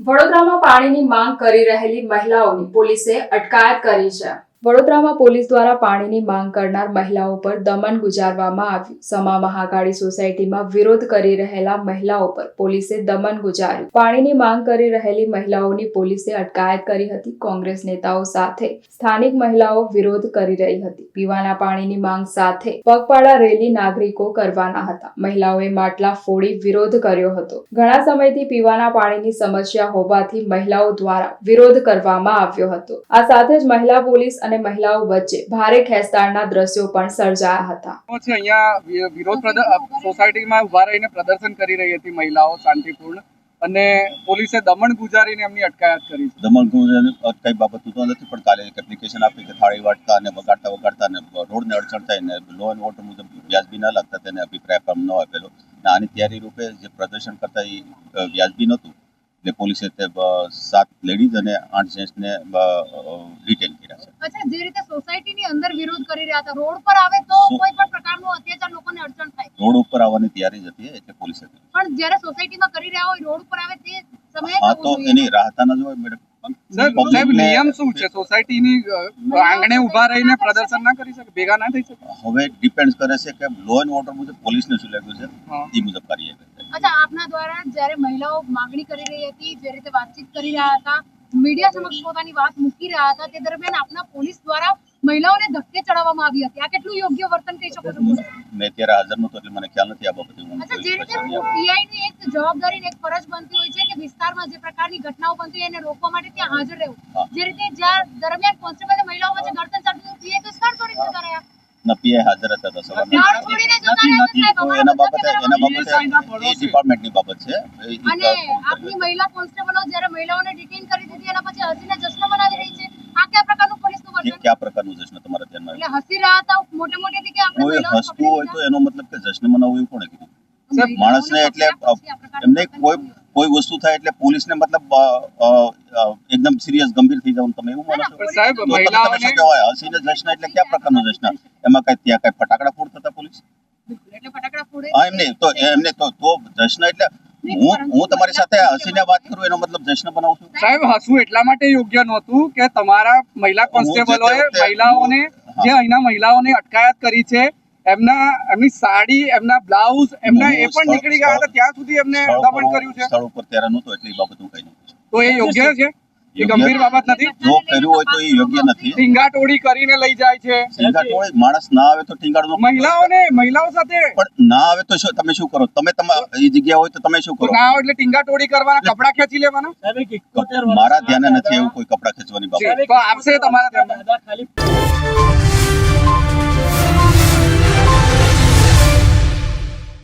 વડોદરામાં પાણીની માંગ કરી રહેલી મહિલાઓની પોલીસે અટકાયત કરી છે. વડોદરામાં પોલીસ દ્વારા પાણીની માંગ કરનાર મહિલાઓ પર દમન ગુજારવામાં આવ્યું. સમા મહાકાળી સોસાયટીમાં વિરોધ કરી રહેલા મહિલાઓ પર પોલીસે દમન ગુજાર્યું. પાણીની માંગ કરી રહેલી મહિલાઓની પોલીસે અટકાયત કરી હતી. કોંગ્રેસ નેતાઓ સાથે સ્થાનિક મહિલાઓ વિરોધ કરી રહી હતી. પીવાના પાણીની માંગ સાથે પગપાળા રેલી નાગરિકો કરવાના હતા. મહિલાઓએ માટલા ફોડી વિરોધ કર્યો હતો. ઘણા સમયથી પીવાના પાણીની સમસ્યા હોવાથી મહિલાઓ દ્વારા વિરોધ કરવામાં આવ્યો હતો. આ સાથે જ મહિલા પોલીસ અને મહિલાઓ વચ્ચે ભારે ખેંચતાણના દ્રશ્યો પણ સર્જાયા હતા. અહીંયા વિરોધ સોસાયટીમાં ઊભા રહીને પ્રદર્શન કરી રહી હતી મહિલાઓ શાંતિપૂર્ણ અને પોલીસે દમણ ગુજારીને એમની અટકાયત કરી છે. દમણ કઈ બાબત તો નથી પણ કાલે એક એપ્લિકેશન આપી કે થાળી વાટતા અને વગાડતા વગાડતા ને રોડને અડચણ થાય ને લો એન્ડ ઓર્ડર મુજબ વ્યાજબી ન લાગતા તેને અભિપ્રાય પણ ન આપેલો. અને આની તૈયારી રૂપે જે પ્રદર્શન કરતા એ વ્યાજબી નહોતું એટલે પોલીસે તે સાત લેડીઝ અને આઠ જેન્ટ્સને ડિટેન કર્યા છે. અચ્છા જે રીતે સોસાયટીની અંદર વિરોધ કરી રહ્યા હતા રોડ પર આવે તો કોઈ પણ પ્રકારનો અત્યાચાર લોકોને અડચણ થાય. રોડ ઉપર આવવાની તૈયારી જ હતી એટલે પોલીસે પણ જ્યારે સોસાયટીમાં કરી રહ્યા હોય રોડ ઉપર આવે તે સમયે હા તો એની રાહતા ન જ હોય મેડમ સાહેબ નિયમ શું છે? સોસાયટીની આંગણે ઊભા રહીને પ્રદર્શન ના કરી શકે? ભેગા ના થઈ શકે? હવે ડિપેન્ડ કરે છે કે લો એન્ડ ઓર્ડર મુજબ પોલીસને શું લાગ્યું છે? એ મુજબ કાર્યવાહી કરે. અચ્છા આપના દ્વારા જ્યારે મહિલાઓ માંગણી કરી રહી હતી જે રીતે વાતચીત કરી રહ્યા હતા મીડિયા સમક્ષ પોતાની વાત મૂકી રહ્યા હતા તે દરમિયાન આપના પોલીસ દ્વારા મહિલાઓને ધક્કે ચડાવવામાં આવી હતી. આ કેટલું યોગ્ય વર્તન કહી શકો છો? મેં ત્યારે હાજર નહોતો એટલે મને ખ્યાલ નથી આ બાબતે અચ્છા જે રીતે પીઆઈ ની એક જવાબદારી ને એક ફરજ બનતી હોય છે કે વિસ્તારમાં જે પ્રકારની ઘટનાઓ બનતી હોય એને રોકવા માટે ત્યાં હાજર રહેવું. જે રીતે જ્યાં દરમિયાન કોન્સ્ટેબલ મહિલાઓ વચ્ચે ઘર્ષણ ચાલતું પીઆઈ તો સ્થળ છોડીને જતા રહ્યા. ના પીઆઈ હાજર હતા તો સવારના એ ડિપાર્ટમેન્ટની બાબત છે. અને આપની મહિલા કોન્સ્ટેબલો જ્યારે મહિલાઓને ડિટેન કરી દીધી એના પછી હસીને જશ્ન મનાવી રહી છે. આ કયા પ્રકારનું પોલીસનું વર્તન કયા પ્રકારનું જશ્ન તમારા ધ્યાનમાં એટલે હસી રહ્યા હતા મોટે મોટેથી કે આપણે કોઈ હસતું હોય તો એનો મતલબ કે જશ્ન મનાવવું એવું કોણે કીધું? માણસને એટલે પકડ્યા પછી આ પ્રકારનું એમને કોઈ કોઈ વસ્તુ થાય એટલે પોલીસને મતલબ એકદમ સિરિયસ ગંભીર થઈ જવાનું તમે એવું માનો છો? પણ સાહેબ મહિલાઓને હસીને જશ્ન એટલે કયા પ્રકારનું જશ્ન? એમાં કઈ ત્યાં કઈ ફટાકડા ફોડતા હતા પોલીસ બિલકુલ. એટલે ફટાકડા ફોડે હા એમ તો એમને તો તો જશ્ન એટલે હું હું તમારી સાથે હસીને વાત કરું એનો મતલબ જશ્ન બનાવું છું? સાહેબ હસવું એટલા માટે યોગ્ય નહોતું કે તમારા મહિલા કોન્સ્ટેબલોએ મહિલાઓને જે અહીંના મહિલાઓને અટકાયત કરી છે એમના એમની સાડી એમના બ્લાઉઝ એમના એ પણ નીકળી ગયા હતા ત્યાં સુધી એમને દમન કર્યું છે. સ્થળ ઉપર ત્યારે નહોતું એટલે એ બાબત હું કહી તો એ યોગ્ય છે? એ ગંભીર બાબત નથી? જો કર્યું હોય તો એ યોગ્ય નથી. ટીંગાટોળી કરીને લઈ જાય છે. ટીંગાટોળી માણસ ના આવે તો ટીંગાડવું મહિલાઓને મહિલાઓ સાથે? પણ ના આવે તો શું તમે શું કરો? તમે તમારા એ જગ્યા હોય તો તમે શું કરો? ના હોય એટલે ટીંગાટોળી કરવાના કપડા ખેંચી લેવાના? મારા ધ્યાને નથી એવું કોઈ કપડા ખેંચવાની બાબત. આપશે તમારા ધ્યાનમાં ખાલી